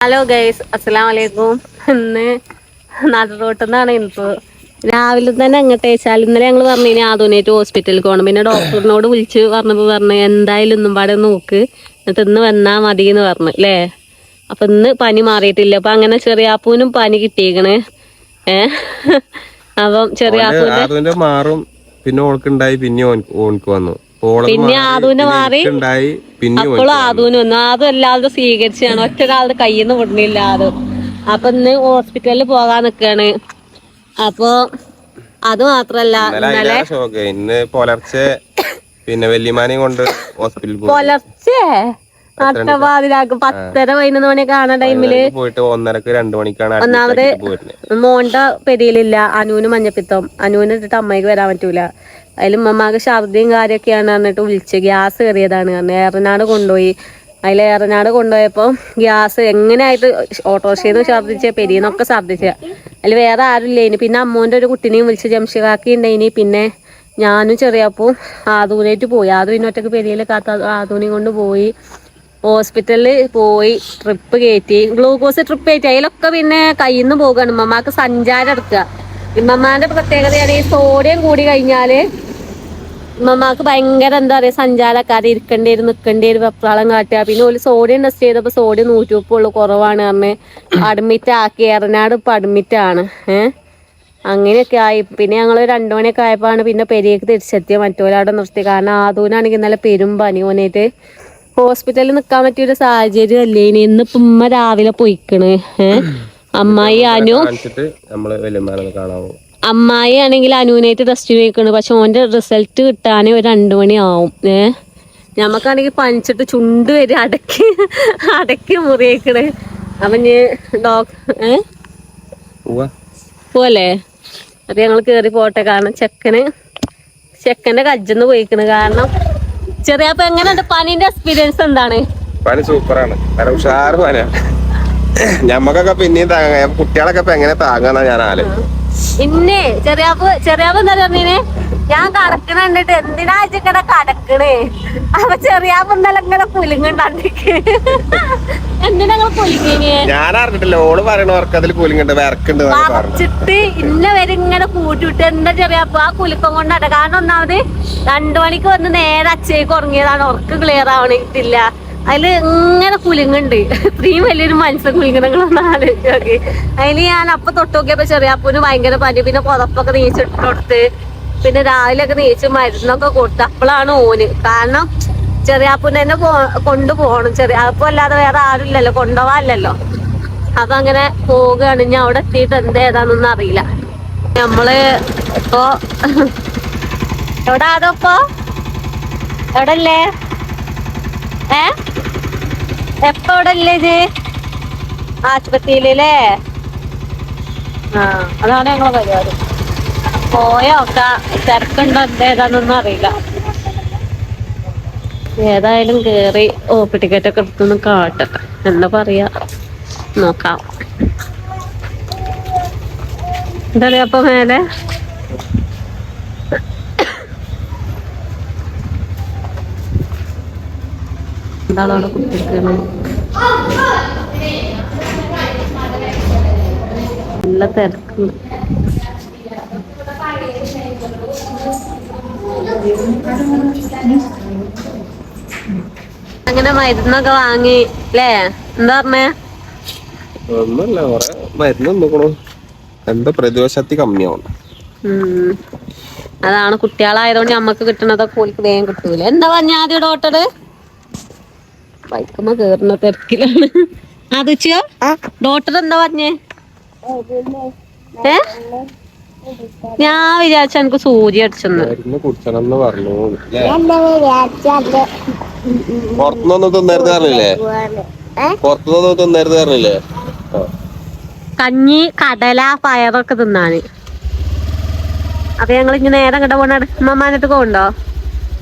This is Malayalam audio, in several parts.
ഹലോ ഗൈസ് അസ്സലാം വലൈക്കും ഇന്ന് നാട്ടുറോട്ടിന്നാണ് ഇൻട്രോ രാവിലെ തന്നെ അങ്ങോട്ട് വെച്ചാൽ ഇന്നലെ ഞങ്ങൾ പറഞ്ഞു ഇനി ആധുനിയായിട്ട് ഹോസ്പിറ്റലിൽ പോകണം പിന്നെ ഡോക്ടറിനോട് വിളിച്ച് പറഞ്ഞപ്പോൾ പറഞ്ഞു എന്തായാലും ഇന്നും പാടെ നോക്ക്. എന്നിട്ട് ഇന്ന് വന്നാൽ മതി എന്ന് പറഞ്ഞു അല്ലേ അപ്പം ഇന്ന് പനി മാറിയിട്ടില്ല. അപ്പം അങ്ങനെ ചെറിയാപ്പൂനും പനി കിട്ടിയേക്കണ്. ഏ? അപ്പം ചെറിയാപ്പൂന്റെ അപ്പൂ മാറും. പിന്നെ ഓൾക്കുണ്ടായി പിന്നെ ഓൻ- ഓൻക്ക് വന്നു. പിന്നെ ആദുവിന്റെ മാറി അപ്പോഴും ആദൂന് വന്നു. ആദും എല്ലാവരും സ്വീകരിച്ചാണ്. ഒറ്റ കയ്യിന്ന് കയ്യിൽ നിന്ന് വിടുന്നില്ല ആദു. അപ്പൊ ഇന്ന് ഹോസ്പിറ്റലിൽ പോകാൻ നിക്കാണ്. അപ്പോ അത് മാത്രല്ല ഇന്നലെ ഇന്ന് പുലർച്ചെ പിന്നെ വല്യമാനെയും കൊണ്ട് ഹോസ്പിറ്റലിൽ പുലർച്ചെ? പത്തര പതിനൊന്ന് മണി ആണ ടൈമിൽ പോയിട്ട് ഒന്നരക്ക് രണ്ടു മണിക്കാണ് ഒന്നാമത് മോണ്ട പെരിയലില്ല മോന്റെ പെരിയിലില്ല അനുവിന് മഞ്ഞപ്പിത്തം. അനുവിന് ഇട്ടിട്ട് അമ്മയ്ക്ക് വരാൻ പറ്റൂല. അതിൽ ഉമ്മമാക്ക് ഛർദിയും കാര്യമൊക്കെയാണ് പറഞ്ഞിട്ട് വിളിച്ച് ഗ്യാസ് കയറിയതാണ്. കാരണം ഏറനാട് കൊണ്ടുപോയി. അതിൽ ഏറനാട് കൊണ്ടുപോയപ്പോൾ ഗ്യാസ് എങ്ങനെയായിട്ട് ഓട്ടോറിക്ഷയിൽ നിന്ന് ഛർദിച്ച പെരിയെന്നൊക്കെ ഛർദിച്ച. അതിൽ വേറെ ആരുമില്ല. ഇനി പിന്നെ അമ്മൂന്റെ ഒരു കുട്ടിനെയും വിളിച്ച് ജംഷികാക്കി ഉണ്ടായിനി. പിന്നെ ഞാനും ചെറിയപ്പോൾ ആദൂനായിട്ട് പോയി. ആദു പിന്നെ ഒറ്റയ്ക്ക് പെരിയിൽ കാത്ത ആദൂനെയും കൊണ്ട് പോയി. ഹോസ്പിറ്റലിൽ പോയി ട്രിപ്പ് കയറ്റി. ഗ്ലൂക്കോസ് ട്രിപ്പ് കയറ്റി. അതിലൊക്കെ പിന്നെ കയ്യിന്ന് നിന്ന് പോകുകയാണ് ഉമ്മമാക്ക് സഞ്ചാരം എടുക്കുക. ഉമ്മമാന്റെ പ്രത്യേകതയാണ് ഈ സോഡിയം കൂടി കഴിഞ്ഞാൽ ഉമ്മമാക്ക് ഭയങ്കര എന്താ പറയാ സഞ്ചാരക്കാരെ ഇരിക്കേണ്ടി വരും നിൽക്കേണ്ടി വരും വെപ്രാളം കാട്ടുക. പിന്നെ ഒരു സോഡിയം ടെസ്റ്റ് ചെയ്തപ്പോൾ സോഡിയം നൂറ്റി മുപ്പുള്ളൂ കുറവാണ് പറഞ്ഞ് അഡ്മിറ്റ് ആക്കി. എറനാട് ഇപ്പം അഡ്മിറ്റ് ആണ്. ഏഹ് അങ്ങനെയൊക്കെ ആയി. പിന്നെ ഞങ്ങൾ രണ്ടു മണിയൊക്കെ ആയപ്പോഴാണ് പിന്നെ പെരിയേക്ക് തിരിച്ചെത്തിയ മറ്റൊരാടെ നിർത്തി. കാരണം ആദൂനാണെങ്കിൽ ഇന്നലെ പെരും പനി ഓനായിട്ട്. ഹോസ്പിറ്റലിൽ നിൽക്കാൻ പറ്റിയൊരു സാഹചര്യം അല്ലേ ഇനി ഇന്ന് ഉമ്മ രാവിലെ പോയിക്കണ്. അമ്മായി അനു അമ്മായി ആണെങ്കിൽ അനുവിനായിട്ട് ടെസ്റ്റ് ചോദിക്കണ് പക്ഷെ ഓന്റെ റിസൾട്ട് കിട്ടാൻ ഒരു രണ്ടു മണി ആവും. ഏ? ഞമ്മക്കാണെങ്കിൽ പനിച്ചിട്ട് ചുണ്ട് വരെ അടക്കി അടക്കി മുറിയേക്കണ്. അപ്പൊ ഡോക്ടർ ഡോക് ഏ? പോലേ അപ്പൊ ഞങ്ങൾ കേറി പോട്ടെ. കാരണം ചെക്കന് ചെക്കന്റെ കജ്ജന്ന് പോയിക്കണ്. കാരണം ചെറിയ അപ്പൊ എങ്ങനെയുണ്ട്? പനിന്റെ എക്സ്പീരിയൻസ് എന്താണ്? പനി സൂപ്പറാണ്. കാരണം ഉഷാറ് പനിയാണ് ഞമ്മക്കൊക്കെ പിന്നെയും താങ്ങാം. കുട്ടികളൊക്കെ ഇപ്പൊ എങ്ങനെ താങ്ങാന്നാ ഞാൻ ആൽ ഇന്നെ ചെറിയാപ്പ് ചെറിയാപ്പ് എന്താ പറഞ്ഞേ ഞാൻ കടക്കണുണ്ടിട്ട് എന്തിനാ ഇങ്ങനെ കടക്കണേ? അപ്പൊ ചെറിയാപ്പ് ഇന്നലെ ഇങ്ങനെ പുലുങ്ങണ്ടാണ്ടിക്ക് എന്തിനാ നിങ്ങൾ പുലുങ്ങിനെ ഞാൻ അറിഞ്ഞിട്ടില്ല. ഓൾ പറയണവർക്ക് അതിൽ കൂലിങ്ങണ്ട് വിറക്കുണ്ട് എന്നൊക്കെ പറഞ്ഞു ഇന്ന വരെ ഇങ്ങനെ കൂട്ടിവിട്ട് എന്താ ചെറിയാപ്പ്? ആ കുലുക്കം കൊണ്ടാട്ടെ കാരണം ഒന്നാമത് രണ്ടു മണിക്ക് വന്ന് നേരെ അച്ചേക്ക് ഉറങ്ങിയതാണ്. ഉറക്ക് ക്ലിയർ ആവണിട്ടില്ല. അതിൽ ഇങ്ങനെ കുലുങ്ങുണ്ട്. ഇത്രയും വലിയൊരു മനുഷ്യ കുലുങ്ങണങ്ങളൊന്ന് ആലോചിച്ച് നോക്കി അതിൽ ഞാൻ അപ്പൊ തൊട്ട് നോക്കിയപ്പോ ചെറിയാപ്പൂന് ഭയങ്കര പനി പിന്നെ പുതപ്പൊക്കെ നീച്ചിട്ട് കൊടുത്ത് പിന്നെ രാവിലെ ഒക്കെ നീച്ച് മരുന്നൊക്കെ കൊടുത്ത്. അപ്പോഴാണ് ഓന്. കാരണം ചെറിയാപ്പൂനെ തന്നെ കൊണ്ടുപോകണം ചെറിയാപ്പൂ അല്ലാതെ വേറെ ആരുമില്ലല്ലോ. കൊണ്ടുപോവാല്ലോ അപ്പൊ അങ്ങനെ പോവുകയാണ്. ഞാൻ അവിടെ എത്തിയിട്ട് എന്ത് ഏതാണെന്നൊന്നും അറിയില്ല. നമ്മൾ ഇപ്പോ എവിടെ അതോ എവിടെ അല്ലേ ഏ? എപ്പ എവിടെ അല്ലേ ഇത്? ആശുപത്രിയിലല്ലേ? ആ അതാണ് ഞങ്ങളെ പരിപാടി. പോയോ? തിരക്കുണ്ടോ? എന്തേതാണെന്നൊന്നും അറിയില്ല. ഏതായാലും കേറി ഓപ്പി ടിക്കറ്റ് ഒക്കെ എടുത്തൊന്ന് കാട്ടട്ടെ. എന്താ പറയാ? നോക്കാം. എന്താ അപ്പൊ മേലെ? എന്താണ് അവിടെ കുത്തിരിക്കുന്നത് നല്ല തിരക്കുണ്ട് അങ്ങനെ മരുന്നൊക്കെ വാങ്ങി അല്ലേ എന്താ പറഞ്ഞേ? ഒന്നുമില്ല കൊറേ മരുന്ന് നോക്കണു എന്താ പ്രതിരോധശക്തി കമ്മിയാവുന്നു. അതാണ് കുട്ടികളായതുകൊണ്ട് നമ്മക്ക് കിട്ടണതൊക്കെ വേഗം കിട്ടൂല. എന്താ പറഞ്ഞ ആദ്യം ഡോക്ടർ ബൈക്കുമ്പോ കേറുന്ന തിരക്കിലാണ്. അതിച്ചോ ഡോക്ടർ എന്താ പറഞ്ഞേ? ഏ? ഞാൻ വിചാരിച്ച എനിക്ക് സൂചി അടിച്ചെന്ന്. പറഞ്ഞു. ല്ലേ? പുറത്തുനിന്നൊന്നും തിന്നരുത് പറഞ്ഞില്ലേ? പുറത്തുനിന്നൊന്നും തിന്നരുത് പറഞ്ഞില്ലേ? ആ. കഞ്ഞി കടല പയറൊക്കെ തിന്നാന്. അപ്പൊ ഞങ്ങൾ ഇനി നേരം കണ്ട പോണ അമ്മമാനത്ത് പോകണ്ടോ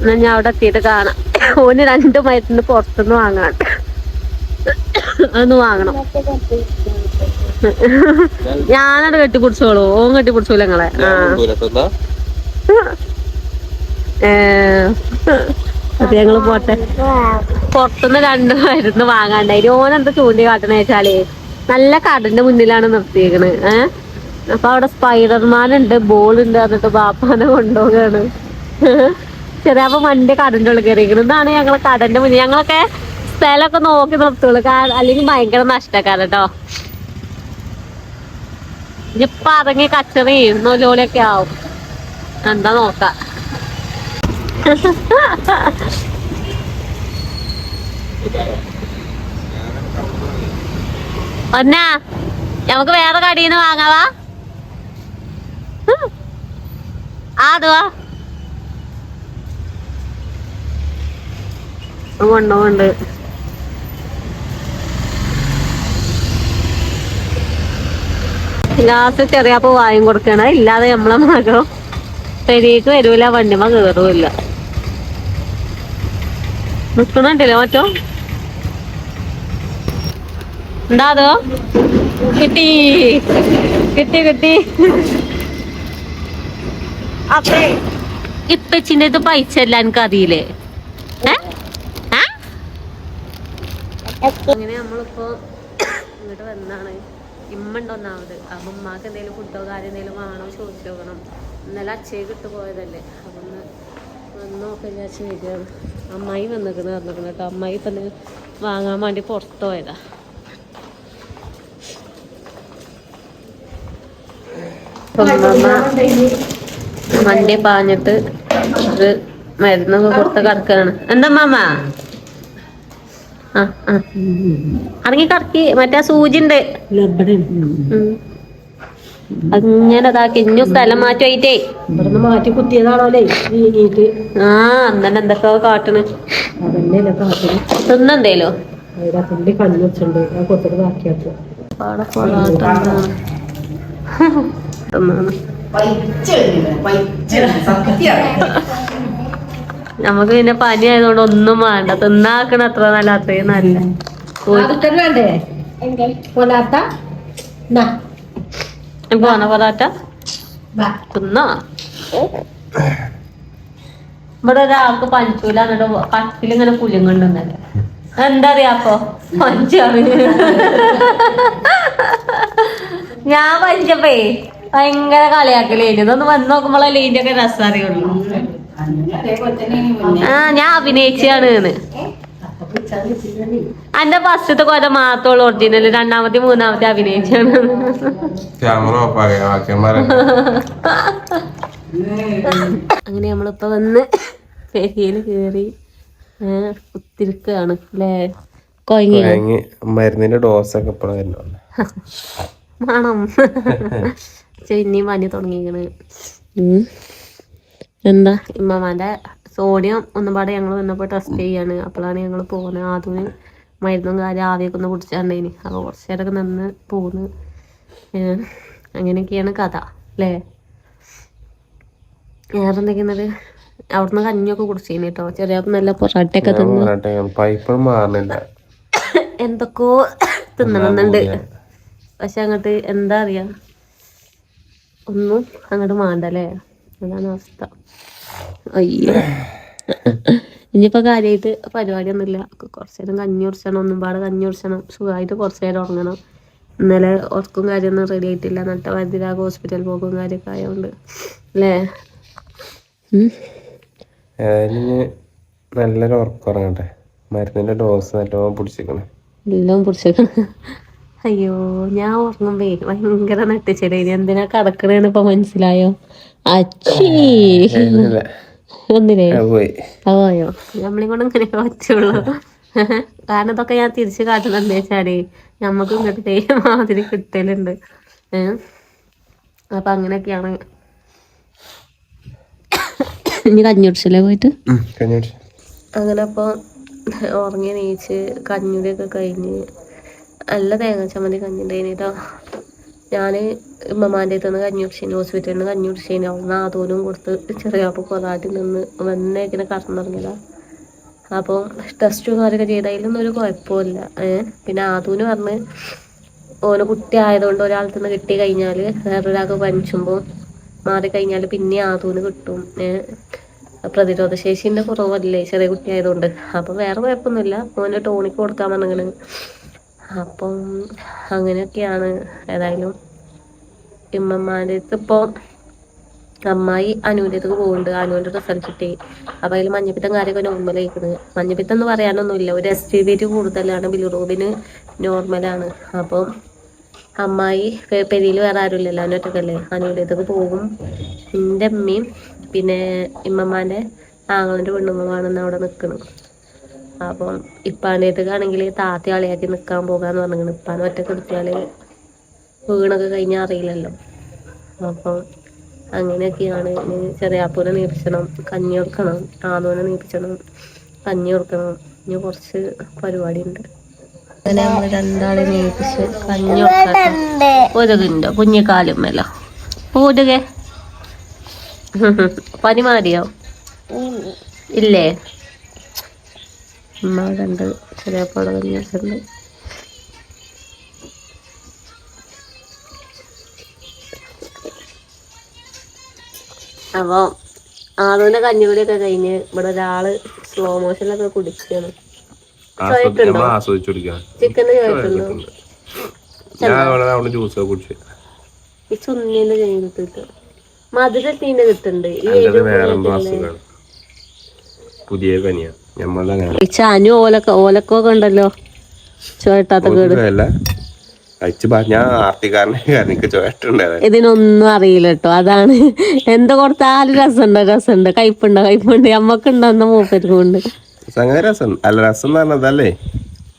എന്നാ ഞാൻ അവിടെ എത്തിയിട്ട് കാണാം. ഓന് രണ്ട് മരുന്ന് പുറത്തുനിന്ന് വാങ്ങാൻ. അതൊന്ന് വാങ്ങണം. ഞാനത് കെട്ടിപ്പിടിച്ചോളൂ. ഓൻ കെട്ടിപ്പിടിച്ചോളൂ ഞങ്ങളെ അപ്പൊ ഞങ്ങൾ പോട്ടെ. പുറത്തുനിന്ന് രണ്ട് മരുന്ന് വാങ്ങാണ്ടായി. ഓനെന്താ ചൂണ്ടി കാട്ടണ വെച്ചാലേ നല്ല കടന്റെ മുന്നിലാണ് നിർത്തിയേക്കണ്. ഏഹ് അപ്പൊ അവിടെ സ്പൈഡർമാൻ ഉണ്ട് ബോൾ ഉണ്ട് എന്നിട്ട് ബാപ്പാനെ കൊണ്ടുപോകാണ് ചെറിയ മണ്ടി കടന്റെ ഉള്ളിൽ കയറിയിരിക്കണം ഇതാണ് ഞങ്ങൾ കടന്റെ മുന്നിൽ. ഞങ്ങളൊക്കെ സ്ഥലമൊക്കെ നോക്കി നിർത്തുള്ളൂ. അല്ലെങ്കിൽ ഭയങ്കര നഷ്ടക്കാരൻ കേട്ടോ ഇനിയിപ്പൊ ഇറങ്ങി കച്ചറി നൊലോളിയൊക്കെ ആവും. എന്താ നോക്കാം. ഒന്നാ നമുക്ക് വേറെ കടീന്ന് വാങ്ങാവാ ആ അതുവാ കൊണ്ടുപോണ്ട് ലാസ്റ്റ് ചെറിയപ്പോ വായും കൊടുക്കണ. ഇല്ലാതെ നമ്മളെ മകം പെരീക്ക് വരൂല വണ്ടിമ കേറൂല നിക്കണുണ്ടല്ലോ മറ്റോ? എന്താ അതോ? കിട്ടി. കിട്ടി കിട്ടി. അപ്പേ. ഇപ്പച്ചിന്റെ ഇത് പൈസ എല്ലാം എനിക്ക് അറിയില്ലേ ഏ? ആ? അങ്ങനെ നമ്മളിപ്പോ ഇങ്ങോട്ട് വന്നാണ്. ഇമ്മ ഉണ്ടോന്നാമത് അപ്പൊ ഉമ്മാക്ക് എന്തെങ്കിലും ഫുഡോ കാര്യം എന്തെങ്കിലും വേണോ ചോദിച്ചു നോക്കണം. ഇന്നലെ അച്ഛയെ കിട്ടു പോയതല്ലേ. അപ്പൊ ഒന്ന് വന്ന് നോക്കാൻ വിചാരിച്ച് വരികയാണ് അമ്മായി വന്നിക്കണ് പറഞ്ഞിരിക്കണം കേട്ടോ. അമ്മായി ഇപ്പൊ വാങ്ങാൻ വേണ്ടി പുറത്ത് പോയതാ. വണ്ടി പാഞ്ഞിട്ട് ഇത് മരുന്നൊക്കെ കൊടുത്ത് കിടക്കാണ്. എന്താ മാമ ആ ആ. അടങ്ങി കറക്കി മറ്റേ സൂചിണ്ട്. അങ്ങനെ ഇതാക്കി ഇഞ്ഞു സ്ഥലം മാറ്റി പോയിട്ടേ ഇവിടുന്ന് മാറ്റി കുത്തിയതാണോലേ ആ അന്നെ എന്തൊക്കെ കാട്ടണ്. അതന്നെ തിന്നെന്തേലോ അതിന്റെ കണ്ണു വെച്ചിട്ടുണ്ട്. കൊത്തിട്ട് ബാക്കിയാക്കും. തിന്നാണ്. നമുക്ക് പിന്നെ പനി ആയതുകൊണ്ട് ഒന്നും വേണ്ട. തിന്നാക്കണ അത്ര നല്ല അത്രയും നല്ല. പോണ പൊറാട്ട തിന്നോ? ഇവിടെ ഒരാൾക്ക് പഞ്ചൂല എന്നിട്ട് കട്ടിലിങ്ങനെ കുലുങ്ങുന്നുണ്ടല്ലേ എന്താ അറിയാ അപ്പൊ പഞ്ചാണ് ഞാൻ പഞ്ചപ്പേ ഭയങ്കര കളിയാക്കലേ. ഇതൊന്ന് വന്ന് നോക്കുമ്പോഴല്ലേ ഇതിന്റെ ഒക്കെ രസം അറിയുള്ളൂ. ആ ഞാൻ അഭിനയിച്ചാണ് എന്റെ ഫസ്റ്റത്തെ കൊല മാത്രമുള്ള ഒറിജിനൽ രണ്ടാമത്തെ മൂന്നാമത്തെ അഭിനയിച്ചാണ് അങ്ങനെ നമ്മളിപ്പോ വന്ന് പെരിയയിൽ കേറി കുത്തിരിക്കാണ് അല്ലേ കൊയങ്ങി. മരുന്നിന്റെ ഡോസ് ഒക്കെ ഇപ്പഴാ വരുന്നുണ്ട്. മണം. തുടങ്ങിക്കണ്. ഉം. എന്താ? ഇമ്മമാന്റെ സോഡിയം ഒന്നും പാടെ ഞങ്ങൾ വന്നപ്പോ ടെസ്റ്റ് ചെയ്യാണ്. അപ്പോഴാണ് ഞങ്ങൾ പോകുന്നത് ആദ്യം മരുന്നും കാര്യം ആവിയൊക്കെ ഒന്ന് കുടിച്ചാണ്ടേന് അപ്പൊ കുറച്ചു നേരമൊക്കെ നിന്ന് പോന്ന്. അങ്ങനെയൊക്കെയാണ് കഥ അല്ലേ വേറെ എന്തൊക്കെയാണത് അവിടുന്ന് കഞ്ഞിയൊക്കെ കുടിച്ചേന് കേട്ടോ ചെറിയ നല്ല പൊറാട്ടയൊക്കെ തിന്ന്. എന്തൊക്കെയോ തിന്നണമെന്നുണ്ട് പക്ഷെ അങ്ങോട്ട് എന്താ അറിയാ? ഒന്നും അങ്ങോട്ട് മാണ്ടല്ലേ അതാണ് അവസ്ഥ. അയ്യോ. ഇനിയിപ്പോ കാര്യമായിട്ട് പരിപാടിയൊന്നുമില്ല. കുറച്ചു നേരം കഞ്ഞി കുടിച്ചണം. ഒന്നും പാടെ കഞ്ഞി കുടിച്ചണം. സുഖമായിട്ട് കുറച്ചു നേരം ഉറങ്ങണം. ഇന്നലെ ഉറക്കും കാര്യമൊന്നും റെഡി ആയിട്ടില്ല. നട്ട വൈദ്യരാഗ ഹോസ്പിറ്റൽ പോകും കാര്യമൊക്കെ ആയതുകൊണ്ട് അല്ലേ? നല്ലൊരു ഉറക്കം ഉറങ്ങട്ടെ. മരുന്നിന്റെ ഡോസ് നല്ലോണം പിടിച്ചേക്കണേ എല്ലാം എല്ലാം അയ്യോ ഞാൻ ഉറങ്ങുമ്പേ ഭയങ്കര നെട്ടിച്ചേരി എന്തിനാ കടക്കണേന്ന് ഇപ്പൊ മനസ്സിലായോ? അച്ചീ. നമ്മളെ കൊണ്ട് ഇങ്ങനെ പറ്റുള്ളൂ കാരണം ഇതൊക്കെ ഞാൻ തിരിച്ചു കാട്ടുന്നുണ്ട് വെച്ചാടി വെച്ചാൽ ഞമ്മക്ക് ഇങ്ങോട്ട് തേ മാതിരി കിട്ടലുണ്ട്. ഏഹ് അപ്പൊ അങ്ങനെയൊക്കെയാണ്. ഇനി കഞ്ഞുടിച്ചല്ലേ പോയിട്ട്? അങ്ങനെ അപ്പൊ ഉറങ്ങി നീച്ച് കഞ്ഞുടിയൊക്കെ കഴിഞ്ഞ് നല്ല തേങ്ങ ചമ്മന്തി കഞ്ഞി കേട്ടോ ഞാൻ ഉമ്മമാന്റെ അടുത്ത് നിന്ന് കഞ്ഞി കുടിച്ചതിന് ഹോസ്പിറ്റലിൽ നിന്ന് കഞ്ഞി കുടിച്ചതിന് അവിടുന്ന് ആദൂനും കൊടുത്ത് ചെറിയ അപ്പം കൊറാട്ടിൽ നിന്ന് ഇങ്ങനെ കടന്നിറങ്ങിയതാ. അപ്പോൾ ടെസ്റ്റും കാര്യമൊക്കെ ചെയ്തതിലൊന്നും ഒരു കുഴപ്പമില്ല പിന്നെ ആദൂന് പറഞ്ഞ് ഓന് കുട്ടി ആയതുകൊണ്ട് ഒരാൾക്ക് നിന്ന് കിട്ടി കഴിഞ്ഞാൽ വേറൊരാൾക്ക് പനിച്ചുമ്പോൾ മാറിക്കഴിഞ്ഞാൽ പിന്നെ ആദൂന് കിട്ടും. പ്രതിരോധ ശേഷിന്റെ കുറവല്ലേ ചെറിയ കുട്ടിയായതുകൊണ്ട് അപ്പം വേറെ കുഴപ്പമൊന്നുമില്ല. ഓന് ടോണിക്ക് കൊടുക്കാൻ പറഞ്ഞിങ്ങനെ അപ്പം അങ്ങനെയൊക്കെയാണ് ഏതായാലും ഇമ്മമാരുടെ അടുത്ത് ഇപ്പോൾ അമ്മായി അനുവിന്റെ അടുത്ത് പോകുന്നുണ്ട് അനുവിന്റെ റിസൾട്ട് കിട്ടി. അപ്പം അതിൽ മഞ്ഞപ്പിത്തം കാര്യമൊക്കെ നോർമലായിരിക്കുന്നത് മഞ്ഞപ്പിത്തം എന്ന് പറയാനൊന്നുമില്ല. ഒരു എസ് ടി ബിറ്റ് കൂടുതലാണ്. ബിലിറൂബിന് നോർമലാണ് അപ്പം അമ്മായി പെരിയിൽ വേറെ ആരുമില്ലല്ലോ അതിനൊറ്റക്കല്ലേ അനുവിന്റെ അടുത്തേക്ക് പോകും. എന്റെ അമ്മയും പിന്നെ ഇമ്മമ്മാന്റെ ആങ്ങളുടെ പെണ്ണുങ്ങളുമാണ് അവിടെ നിൽക്കുന്നത് അപ്പം ഇപ്പാന്റെ അടുത്തേക്കാണെങ്കിൽ താത്ത അളിയാക്കി നിൽക്കാൻ പോകാന്ന് പറഞ്ഞിങ്ങനെ ഇപ്പാനെ ഒറ്റയ്ക്ക് എടുത്തിയാൽ വീണൊക്കെ കഴിഞ്ഞാൽ അറിയില്ലല്ലോ. അപ്പം അങ്ങനെയൊക്കെയാണ് ചെറിയാപ്പൂനെ നീപ്പിച്ചണം കഞ്ഞി കൊടുക്കണം ആദോനെ നീപ്പിച്ചണം കഞ്ഞി കൊടുക്കണം. ഇനി കുറച്ച് പരിപാടി ഉണ്ട് അങ്ങനെ രണ്ടാളെ നീപ്പിച്ച് കഞ്ഞി കൊടുക്കാൻ കുഞ്ഞിക്കാലും മേലോ. ഊതുകെ പനി മാറിയോ? ഇല്ലേ? ഉമ്മ ഉണ്ട് ചെറിയപ്പോടെ കഞ്ഞി വെച്ചിട്ടുണ്ട് അപ്പോൾ ആളുവിന്റെ കഞ്ഞികൂടിയൊക്കെ കഴിഞ്ഞ് ഇവിടെ ഒരാൾ സ്ലോ മോഷനിലൊക്കെ കുടിക്കാണ്. നമ്മൾ ആസ്വദിച്ചു കുടിക്കാം ചിക്കന് ചോദിക്കുന്നു ഞാൻ അവിടെ അവിടെ ജ്യൂസ് കുടിച്ചു. ഈ ചുന്നീന്റെ മധുരത്തിന്റെ കിട്ടുന്നുണ്ട്. പുതിയ പനിയാ ഈ ചാനു ഓലക്ക ഓലക്കൊക്കെ ഉണ്ടല്ലോ. ചോട്ടാത്ത കേട്. ഇതിനൊന്നും അറിയില്ല കേട്ടോ. അതാണ്. എന്താ കൊടുത്താലും രസമുണ്ട് രസമുണ്ട്. കയ്പുണ്ട് കയ്പുണ്ട് മൂപ്പർക്കുണ്ട്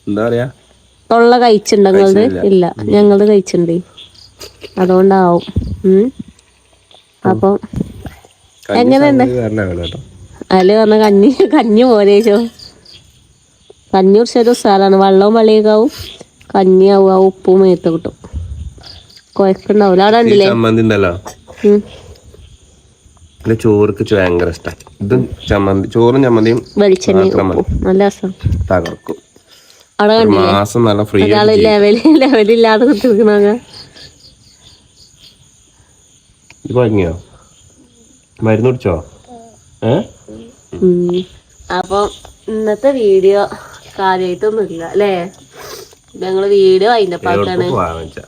എന്താ പറയാ? തൊള്ള നിങ്ങളത്? ഇല്ല. ഞങ്ങളത് കഴിച്ചിണ്ട് അതുകൊണ്ടാവും. അപ്പൊ അപ്പം എങ്ങനെയുണ്ട്? കാരണമാണ് വന്ന കഞ്ഞി കഞ്ഞി പോരേച്ചോ കഞ്ഞി കുറിച്ചൊരു സ്ഥലമാണ് വെള്ളവും വെള്ളിയൊക്കെ ആവും. കഞ്ഞിയാവും ആ ഉപ്പും മേത്ത് കിട്ടും. കുഴപ്പമുണ്ടാവില്ല അവിടെ ഉണ്ടല്ലേ ചമ്മന്തി ഉണ്ടല്ലോ? എന്റെ ചോർക്ക് ഭയങ്കര ഇഷ്ടം. ഇത് ചമ്മന്തി ചോറും ചമ്മന്തിയും വെളിച്ചെണ്ണ നല്ല രസം. തകർക്കും. മാസം നല്ല ഫ്രീ ലെവലില്ലാതെ കുത്തിരിക്കണ ഇത് പറഞ്ഞോ മരുന്ന് കുടിച്ചോ? ഏ? അപ്പൊ ഇന്നത്തെ വീഡിയോ കാര്യമായിട്ടൊന്നുമില്ല അല്ലേ? ഞങ്ങൾ വീഡിയോ അതിന്റെ പാക്കാണ് എല്ലാവരും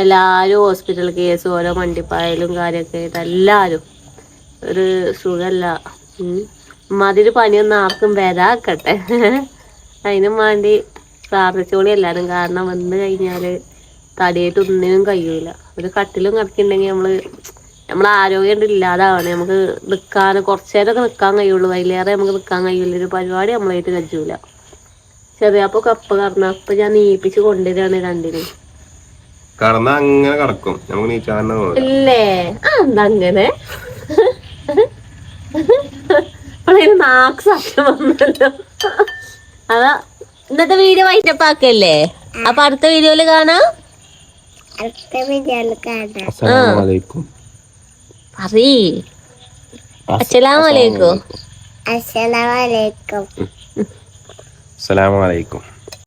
എല്ലാരും ഹോസ്പിറ്റൽ കേസ് ഓരോ മണ്ടിപ്പായാലും കാര്യമൊക്കെ ആയിട്ട് എല്ലാരും ഒരു സുഖല്ല. മതിരി പനിയൊന്നും ആർക്കും വരാക്കട്ടെ. അതിനും വേണ്ടി പ്രാർത്ഥിച്ചോളി എല്ലാരും കാരണം വന്നു കഴിഞ്ഞാൽ തടിയായിട്ട് ഒന്നിനും കഴിയൂല. ഒരു കട്ടിലും കിടക്കുന്നുണ്ടെങ്കിൽ നമ്മൾ നമ്മളെ ആരോഗ്യം കൊണ്ട് ഇല്ലാതാവണേ. നമുക്ക് നിക്കാൻ കുറച്ചു നേരമൊക്കെ നിക്കാൻ കഴിയുള്ളൂ. വൈകുന്നേരം നമുക്ക് നിക്കാൻ കഴിയില്ല. ഒരു പരിപാടി നമ്മളായിട്ട് കഴിച്ചില്ല ചെറിയ അപ്പൊ കപ്പ് കറന്ന അപ്പൊ ഞാൻ നീപ്പിച്ച് കൊണ്ടുവരികയാണ് രണ്ടിനും കടന്ന അങ്ങനെ കടക്കും. നമുക്ക് നീച്ചാൻ ഇല്ലേ? അപ്പോഴേക്കും നാക്ക് സത്യം വന്നല്ലോ. അതാ ഇന്നത്തെ വീഡിയോ വൈറ്റപ്പ് ആക്കല്ലേ? അപ്പൊ അടുത്ത വീഡിയോയിൽ കാണാം. അസ്സലാമലൈക്കും പറീ അസ്സലാമലൈക്കും അസ്സലാമലൈക്കും